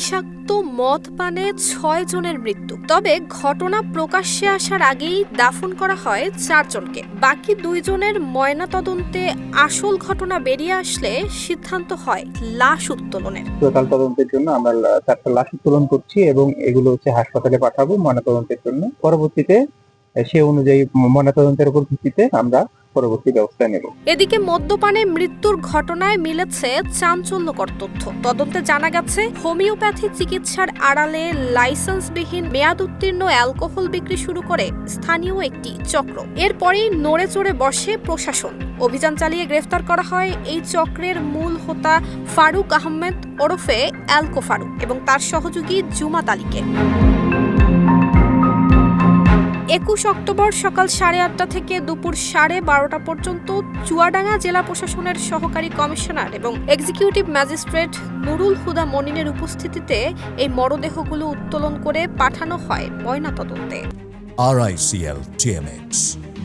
বিষাক্ত মদ পানে ছয় জনের মৃত্যু। তবে ঘটনা প্রকাশ্যে আসার আগেই দাফন করা হয় চারজনকে। বাকি দুইজনের ময়নাতদন্তে আসল ঘটনা বেরিয়ে আসলে সিদ্ধান্ত হয় লাশ উত্তোলনের। টোটাল তদন্তের জন্য আমরা চারটা লাশ উত্তোলন করছি এবং এগুলো হচ্ছে হাসপাতালে পাঠাবো ময়নাতদন্তের জন্য। পরবর্তীতে সে অনুযায়ী ময়নাতদন্তের উপর ভিত্তিতে আমরা পরবর্তী ব্যবস্থা নেব। এদিকে মদ্যপানে মৃত্যুর ঘটনায় মিলেছে চাঞ্চল্যকর তথ্য। তদন্তে জানা গেছে, হোমিওপ্যাথি চিকিৎসার আড়ালে লাইসেন্সবিহীন মেয়াদ উত্তীর্ণ অ্যালকোহল বিক্রি শুরু করে স্থানীয় একটি চক্র। এরপরেই নড়ে চড়ে বসে প্রশাসন। অভিযান চালিয়ে গ্রেফতার করা হয় এই চক্রের মূল হোতা ফারুক আহমেদ ওরফে অ্যালকো ফারুক এবং তার সহযোগী জুমাত আলীকে। একুশ অক্টোবর সকাল সাড়ে আটটা থেকে দুপুর সাড়ে বারোটা পর্যন্ত চুয়াডাঙ্গা জেলা প্রশাসনের সহকারী কমিশনার এবং এক্সিকিউটিভ ম্যাজিস্ট্রেট নুরুল হুদা মনিনের উপস্থিতিতে এই মরদেহগুলো উত্তোলন করে পাঠানো হয় ময়নাতদন্তে। আরআইসিএল টিএমএক্স,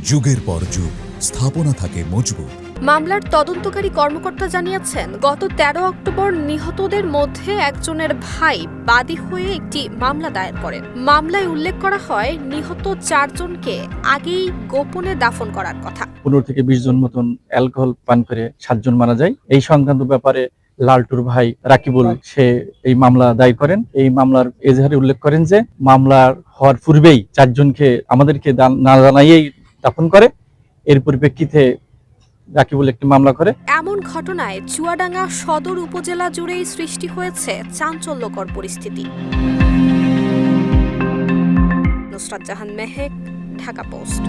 যুগের পর যুগ, স্থাপনা থাকে মজবুত। মামলার তদন্তকারী কর্মকর্তা জানিয়েছেন, গত তেরো অক্টোবর নিহতদের মধ্যে একজনের ভাই বাদী হয়ে একটি মামলা দায়ের করেন মামলায় উল্লেখ করা হয়, নিহত চারজনকে আগেই গোপনে দাফন করার কথা। পনেরো থেকে বিশ জন মতন অ্যালকোহল পান করে সাতজন মারা যায়। এই সংক্রান্ত ব্যাপারে লালটুর ভাই রাকিবুল, সে এই মামলা দায়ী করেন। এই মামলার এজাহারে উল্লেখ করেন যে মামলার হওয়ার পূর্বেই চারজনকে আমাদেরকে না জানাইয়েই দাফন করে। এর পরিপ্রেক্ষিতে রাকিবুল একটি মামলা করে। এমন ঘটনায় চুয়াডাঙ্গা সদর উপজেলা জুড়েই সৃষ্টি হয়েছে চাঞ্চল্যকর পরিস্থিতি। নুসরাত জাহান মেহেক, ঢাকা পোস্ট।